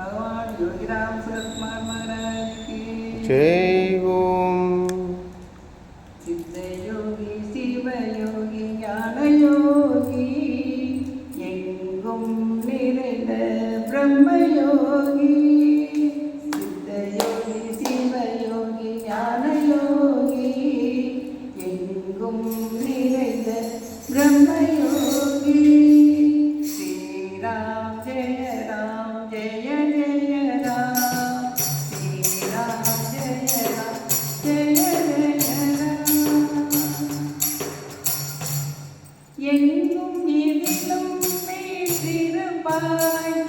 ഭഗവാൻ യോഗിരാം സരത്മാൻ മഹാരാജ് ജയ് ഓം സിദ്ധയോഗി ശിവയോഗി ജ്ഞാനയോഗി എങ്കും നിറ ബ്രഹ്മയോഗി. எங்கும் இருந்தும் பேசிருப்பாய்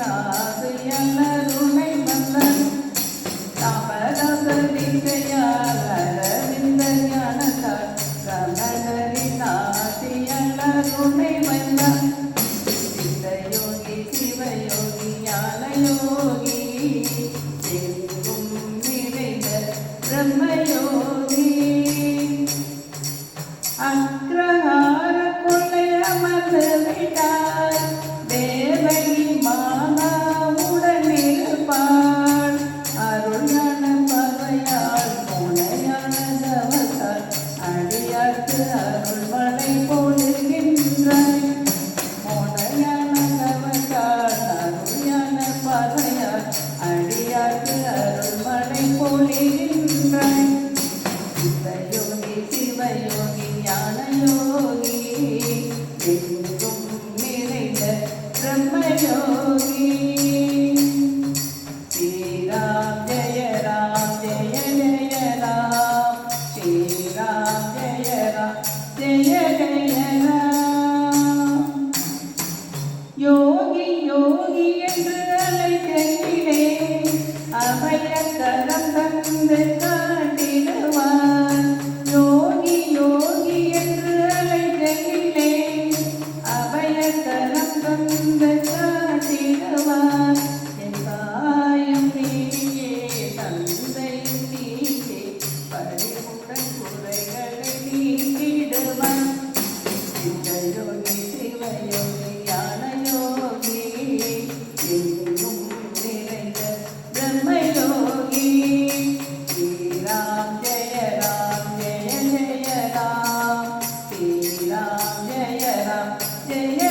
നാഥ உலகத்து அருள்மலை போ Yeah.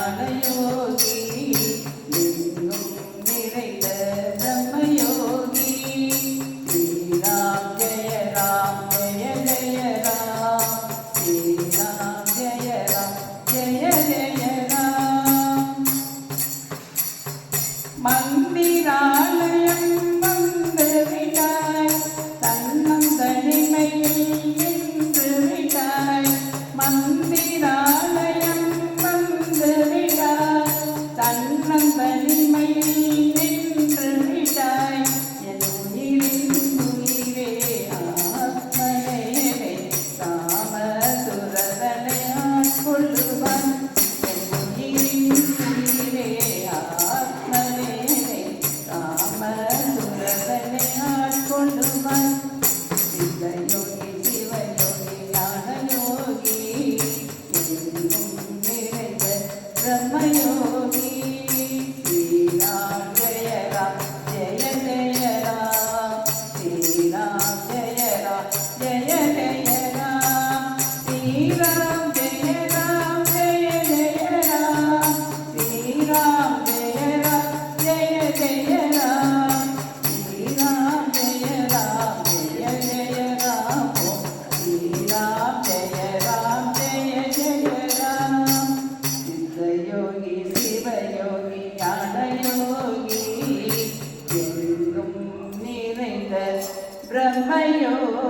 I know. Sivayogi Sivayogi ജ്ഞാനയോഗി എങ്ങും നിറൈത ബ്രഹ്മയോഗി.